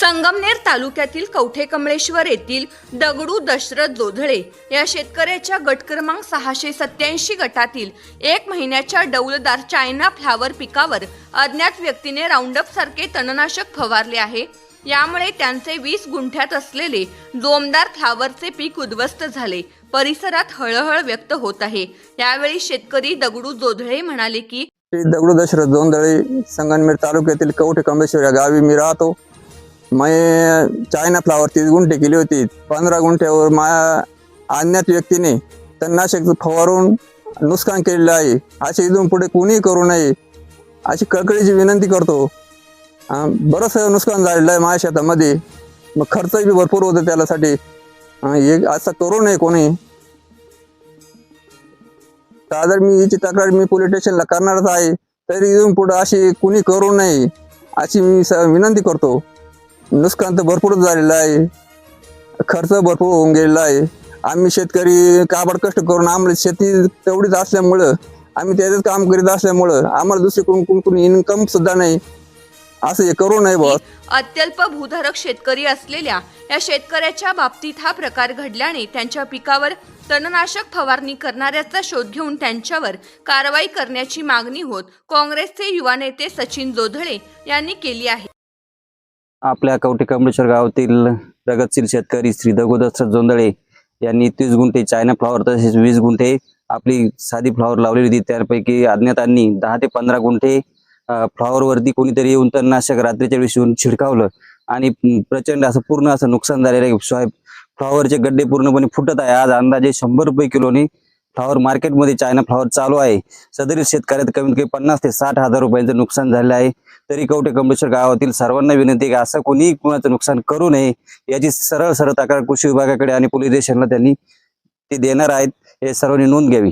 संगमनेर तालुक्यातील कवठे कमळेश्वर येथील दगडू दशरथ जोधळे या शेतकऱ्याच्या गट क्रमांक सहाशे सत्याऐंशी गटातील एक महिन्याच्या डौलदार चायना फ्लावर पिकावर अज्ञात व्यक्तीने राऊंडअप सारखे तणनाशक फवारले आहे. यामुळे त्यांचे वीस गुंठ्यात असलेले जोमदार फ्लावरचे पीक उद्ध्वस्त झाले. परिसरात हळहळ व्यक्त होत आहे. यावेळी शेतकरी दगडू जोधळे म्हणाले की दगडू दशरथ जोंधळे संगनमेर तालुक्यातील कवठे कमळेश्वर या गावी मी राहतो. मी चायना फ्लावर तीस गुंठे केली होती. पंधरा गुंठ्यावर माझ्या अज्ञात व्यक्तीने तणनाशक फवारून नुकसान केलेलं आहे. असे इथून पुढे कोणीही करू नये. अशी कळकळीची विनंती करतो. बरंच नुकसान झालेलं आहे माझ्या शेतामध्ये. मग खर्चही भरपूर होतो त्यासाठी एक हे असं करू नये कोणी. तर मी हिची तक्रार मी पोलीस स्टेशनला करणारच आहे. तरी इथून पुढे अशी कुणी करू नये अशी मी स- विनंती करतो. नुकसान तर भरपूर झालेलं आहे. खर्च भरपूर होऊन गेलेला आहे. आम्ही शेतकरी काबड कष्ट करून आम्हाला शेती तेवढीच असल्यामुळं आम्ही त्याच्यात काम करीत असल्यामुळं आम्हाला दुसरीकडून कुणकुण इन्कम सुद्धा नाही. असं हे करू नये बॉस. अत्यल्प भूधारक शेतकरी असलेल्या या शेतकऱ्याच्या बाबतीत हा प्रकार घडल्याने त्यांच्या पिकावर तणनाशक फवारणी करणाऱ्याचा शोध घेऊन त्यांच्यावर कारवाई करण्याची मागणी होत काँग्रेसचे युवा नेते सचिन जोधळे यांनी केली आहे. आपल्या कवठे कमळेश्वर गावातील प्रगतशील शेतकरी श्री दगोदत्त जोंदळे यांनी तीस गुंठे चायना फ्लॉवर तसेच वीस गुंठे आपली साधी फ्लॉवर लावलेली होती. त्यापैकी अज्ञातांनी दहा ते पंधरा गुंठे फ्लॉवरवरती कोणीतरी येऊन तणनाशक रात्रीच्या वेळेस येऊन छिडकावलं आणि प्रचंड असं पूर्ण असं नुकसान झालेलं आहे. फ्लॉवरचे गड्डे पूर्णपणे फुटत आहे. आज अंदाजे शंभर रुपये किलोनी फ्लॉवर मार्केटमध्ये चायना फ्लॉवर चालू आहे. सदरील शेतकऱ्यात कमीत कमी पन्नास ते साठ हजार रुपयांचं नुकसान झाले आहे. तरी कवठे कमलेश्वर गावातील सर्वांना विनंती आहे की असं कोणीही कुणाचं नुकसान करू नये याची सरळ सरळ तक्रार कृषी विभागाकडे आणि पोलीस स्टेशनला त्यांनी ते देणार आहेत. हे सर्वांनी नोंद घ्यावी.